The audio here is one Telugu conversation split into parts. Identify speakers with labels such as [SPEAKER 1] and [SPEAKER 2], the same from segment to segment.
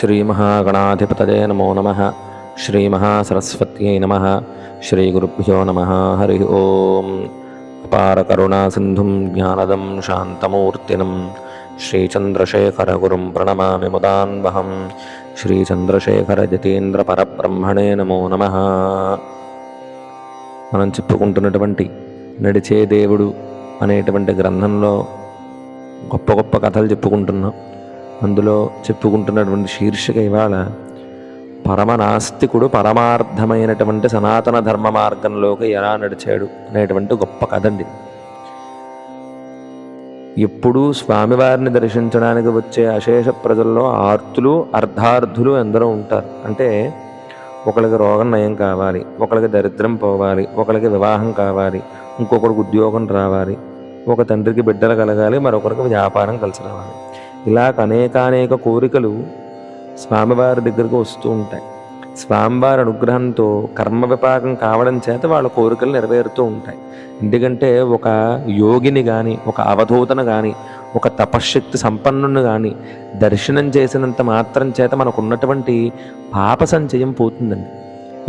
[SPEAKER 1] శ్రీమహాగణాధిపతయే నమో నమ. శ్రీమహాసరస్వత్యై నమ. శ్రీగురుభ్యో నమ. హరి ఓం. అపారకరుణాసింధుం జ్ఞానదం శాంతమూర్తినం. శ్రీచంద్రశేఖరగురుం ప్రణమామి ముదాన్వహం. శ్రీచంద్రశేఖరజతీంద్రపరబ్రహ్మణే నమో నమ. మనం చెప్పుకుంటున్నటువంటి నడిచే దేవుడు అనేటువంటి గ్రంథంలో గొప్ప గొప్ప కథలు చెప్పుకుంటున్నాం. అందులో చెప్పుకుంటున్నటువంటి శీర్షిక ఇవాళ పరమనాస్తికుడు పరమార్థమైనటువంటి సనాతన ధర్మ మార్గంలోకి ఎలా నడిచాడు అనేటువంటి గొప్ప కథ అండి. ఎప్పుడూ స్వామివారిని దర్శించడానికి వచ్చే అశేష ప్రజల్లో ఆర్తులు అర్ధార్థులు ఎందరో ఉంటారు. అంటే ఒకరికి రోగం నయం కావాలి ఒకరికి దరిద్రం పోవాలి ఒకరికి వివాహం కావాలి ఇంకొకరికి ఉద్యోగం రావాలి ఒక తండ్రికి బిడ్డలు కలగాలి మరొకరికి వ్యాపారం కలిసి రావాలి. ఇలా అనేకానేక కోరికలు స్వామివారి దగ్గరకు వస్తూ ఉంటాయి. స్వామివారి అనుగ్రహంతో కర్మ విపాకం కావడం చేత వాళ్ళ కోరికలు నెరవేరుతూ ఉంటాయి. ఎందుకంటే ఒక యోగిని కానీ ఒక అవధూతను కానీ ఒక తపశ్శక్తి సంపన్నుని కానీ దర్శనం చేసినంత మాత్రం చేత మనకు ఉన్నటువంటి పాప సంచయం పోతుందండి.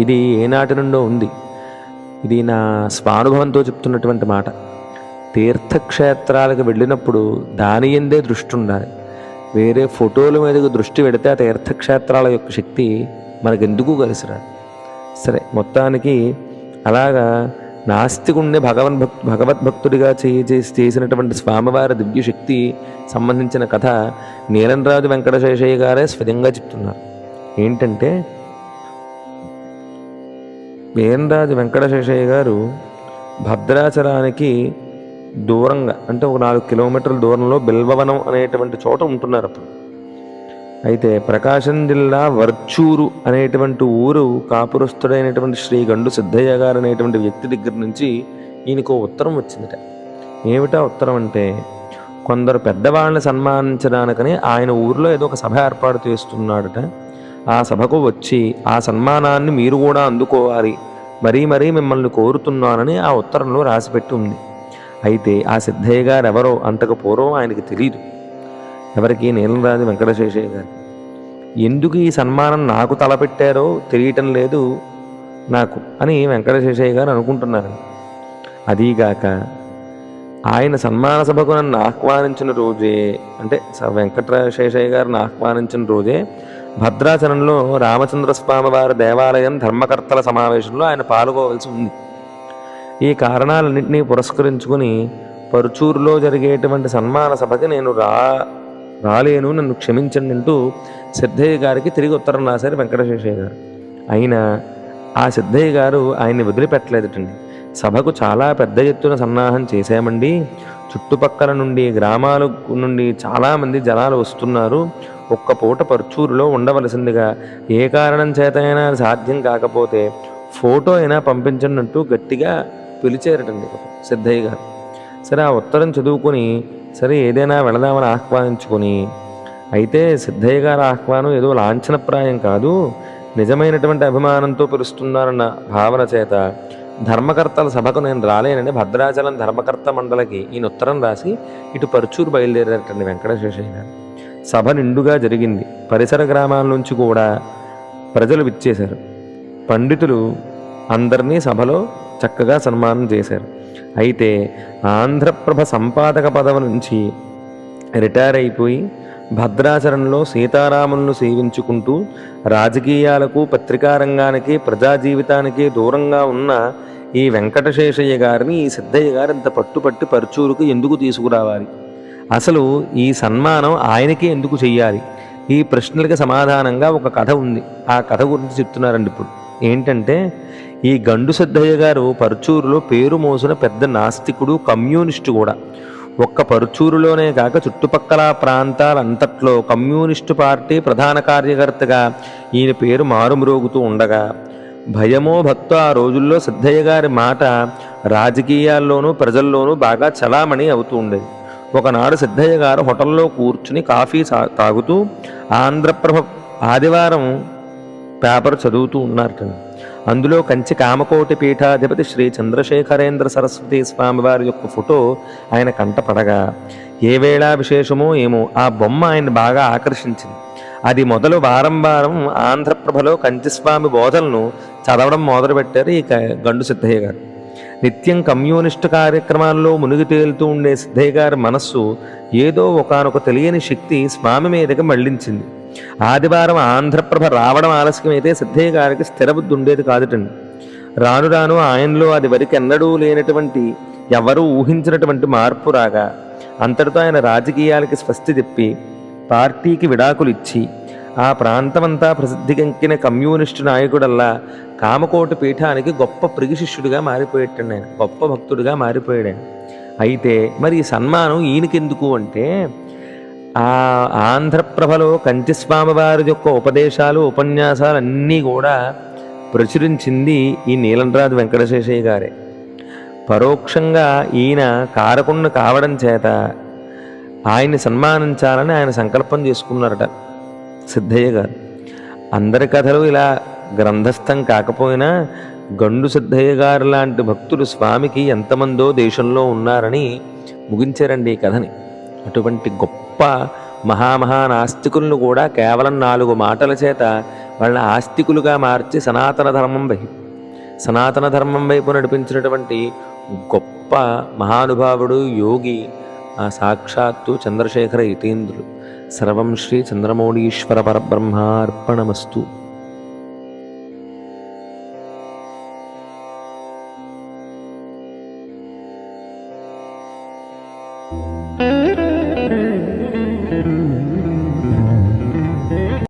[SPEAKER 1] ఇది ఏనాటి నుండో ఉంది. ఇది నా స్వానుభవంతో చెప్తున్నటువంటి మాట. తీర్థక్షేత్రాలకు వెళ్ళినప్పుడు దాని ఎందే దృష్టి ఉండాలి. వేరే ఫోటోల మీదకు దృష్టి పెడితే ఆ తీర్థక్షేత్రాల యొక్క శక్తి మనకెందుకు కలిసి రాదు సరే మొత్తానికి అలాగా నాస్తికుండే భగవన్ భక్ భగవద్భక్తుడిగా చేయి చేసి చేసినటువంటి స్వామివారి దివ్యశక్తి సంబంధించిన కథ నీలంరాజు వెంకటశేషయ్య గారే స్వయంగా చెప్తున్నారు. ఏంటంటే నీలంరాజు వెంకటశేషయ్య గారు భద్రాచలానికి దూరంగా అంటే ఒక నాలుగు కిలోమీటర్ల దూరంలో బిల్వవనం అనేటువంటి చోట ఉంటున్నారు అప్పుడు. అయితే ప్రకాశం జిల్లా వర్చూరు అనేటువంటి ఊరు కాపురస్తుడైనటువంటి శ్రీ గండు సిద్ధయ్య గారు అనేటువంటి వ్యక్తి దగ్గర నుంచి ఈయనకు ఉత్తరం వచ్చిందట. ఏమిటా ఉత్తరం అంటే కొందరు పెద్దవాళ్ళని సన్మానించడానికని ఆయన ఊరిలో ఏదో ఒక సభ ఏర్పాటు చేస్తున్నాడట. ఆ సభకు వచ్చి ఆ సన్మానాన్ని మీరు కూడా అందుకోవాలి. మరీ మరీ మిమ్మల్ని కోరుతున్నానని ఆ ఉత్తరంలో రాసిపెట్టి ఉంది. అయితే ఆ సిద్ధయ్య గారు ఎవరో అంతకు పూర్వం ఆయనకి తెలియదు ఎవరికి నీలంరాజు వెంకటశేషయ్య గారు? ఎందుకు ఈ సన్మానం నాకు తలపెట్టారో తెలియటం లేదు నాకు అని వెంకటశేషయ్య గారు అనుకుంటున్నారు అదీగాక ఆయన సన్మాన సభకు నన్ను ఆహ్వానించిన రోజే అంటే వెంకటశేషయ్య గారిని ఆహ్వానించిన రోజే భద్రాచలంలో రామచంద్రస్వామి వారి దేవాలయం ధర్మకర్తల సమావేశంలో ఆయన పాల్గొవలసి ఉంది. ఈ కారణాలన్నింటినీ పురస్కరించుకుని పరుచూరులో జరిగేటువంటి సన్మాన సభకి నేను రా రాలేను నన్ను క్షమించండి అంటూ సిద్ధయ్య గారికి తిరిగి ఉత్తరం రాశారు వెంకటశేషయ్య గారు. అయినా ఆ సిద్ధయ్య గారు ఆయన్ని వదిలిపెట్టలేదటండి. సభకు చాలా పెద్ద ఎత్తున సన్నాహం చేశామండి. చుట్టుపక్కల నుండి గ్రామాల నుండి చాలామంది జనాలు వస్తున్నారు. ఒక్క పూట పరుచూరులో ఉండవలసిందిగా ఏ కారణం చేతైనా సాధ్యం కాకపోతే ఫోటో అయినా పంపించండి అంటూ గట్టిగా పిలిచారటండి సిద్ధయ్య గారు. సరే ఆ ఉత్తరం చదువుకొని సరే ఏదైనా వెళదామని ఆహ్వానించుకొని అయితే సిద్ధయ్య గారి ఆహ్వానం ఏదో లాంఛనప్రాయం కాదు నిజమైనటువంటి అభిమానంతో పిలుస్తున్నారన్న భావన చేత ధర్మకర్తల సభకు నేను రాలేనని భద్రాచలం ధర్మకర్త మండలికి ఈయన ఉత్తరం రాసి ఇటు పరుచూరు బయలుదేరారటండి వెంకటశేషయ్య గారు. సభ నిండుగా జరిగింది. పరిసర గ్రామాల నుంచి కూడా ప్రజలు విచ్చేశారు. పండితులు అందరినీ సభలో చక్కగా సన్మానం చేశారు. అయితే ఆంధ్రప్రభ సంపాదక పదవి నుంచి రిటైర్ అయిపోయి భద్రాచలంలో సీతారాములను సేవించుకుంటూ రాజకీయాలకు పత్రికా రంగానికి ప్రజా జీవితానికి దూరంగా ఉన్న ఈ వెంకటశేషయ్య గారిని ఈ సిద్ధయ్య గారు ఇంత పట్టుపట్టి పరుచూరుకు ఎందుకు తీసుకురావాలి? అసలు ఈ సన్మానం ఆయనకే ఎందుకు చెయ్యాలి? ఈ ప్రశ్నలకు సమాధానంగా ఒక కథ ఉంది. ఆ కథ గురించి చెప్తున్నారండి ఇప్పుడు. ఏంటంటే ఈ గండు సిద్ధయ్య గారు పరుచూరులో పేరు మోసిన పెద్ద నాస్తికుడు కమ్యూనిస్టు కూడా. ఒక్క పరుచూరులోనే కాక చుట్టుపక్కల ప్రాంతాలంతట్లో కమ్యూనిస్టు పార్టీ ప్రధాన కార్యకర్తగా ఈయన పేరు మారుమ్రోగుతూ ఉండగా భయమో భక్తో ఆ రోజుల్లో సిద్ధయ్య గారి మాట రాజకీయాల్లోనూ ప్రజల్లోనూ బాగా చలామణి అవుతూ ఉండేది. ఒకనాడు సిద్ధయ్య గారు హోటల్లో కూర్చుని కాఫీ సా- తాగుతూ ఆంధ్రప్రభ ఆదివారం పేపర్ చదువుతూ ఉన్నారట అందులో కంచి కామకోటి పీఠాధిపతి శ్రీ చంద్రశేఖరేంద్ర సరస్వతి స్వామి వారి యొక్క ఫోటో ఆయన కంటపడగా ఏ వేళా విశేషమో ఏమో ఆ బొమ్మ ఆయన బాగా ఆకర్షించింది. అది మొదలు వారం వారం ఆంధ్రప్రభలో కంచిస్వామి బోధలను చదవడం మొదలుపెట్టారు ఈ క- గండు సిద్ధయ్య గారు. నిత్యం కమ్యూనిస్టు కార్యక్రమాల్లో మునిగి తేలుతూ ఉండే సిద్ధయ్య గారి మనస్సు ఏదో ఒకానొక తెలియని శక్తి స్వామి మీదకి మళ్ళించింది. ఆదివారం ఆంధ్రప్రభ రావడం ఆలస్యమైతే సిద్ధయ్య గారికి స్థిరబుద్ధి ఉండేది కాదుటండి. రాను రాను ఆయనలో అది వరకు ఎన్నడూ లేనటువంటి ఎవరూ ఊహించినటువంటి మార్పు రాగా అంతటితో ఆయన రాజకీయాలకి స్వస్తి చెప్పి పార్టీకి విడాకులు ఇచ్చి ఆ ప్రాంతమంతా ప్రసిద్ధికెక్కిన కమ్యూనిస్టు నాయకుడల్లా కామకోటి పీఠానికి గొప్ప ప్రియశిష్యుడిగా మారిపోయేటండి ఆయన గొప్ప భక్తుడిగా మారిపోయాడు అయితే మరి ఈ సన్మానం ఈయనకెందుకు అంటే ఆ ఆంధ్రప్రభలో కంచిస్వామివారి యొక్క ఉపదేశాలు ఉపన్యాసాలు అన్నీ కూడా ప్రచురించింది ఈ నీలంరాజు వెంకటశేషయ్య గారే. పరోక్షంగా ఈయన కారకుండా కావడం చేత ఆయన్ని సన్మానించాలని ఆయన సంకల్పం చేసుకున్నారట సిద్ధయ్య గారు. అందరి కథలు ఇలా గ్రంథస్థం కాకపోయినా గండు సిద్ధయ్య గారు లాంటి భక్తులు స్వామికి ఎంతమందో దేశంలో ఉన్నారని ముగించారండి ఈ కథని. అటువంటి గొప్ప మహామహా నాస్తికులను కూడా కేవలం నాలుగు మాటల చేత వాళ్ళ ఆస్తికులుగా మార్చి సనాతన ధర్మం వైపు సనాతన ధర్మం వైపు నడిపించినటువంటి గొప్ప మహానుభావుడు యోగి ఆ సాక్షాత్తు చంద్రశేఖర యతీంద్రుడు సర్వం శ్రీ చంద్రమౌళీశ్వర పరబ్రహ్మార్పణమస్తు.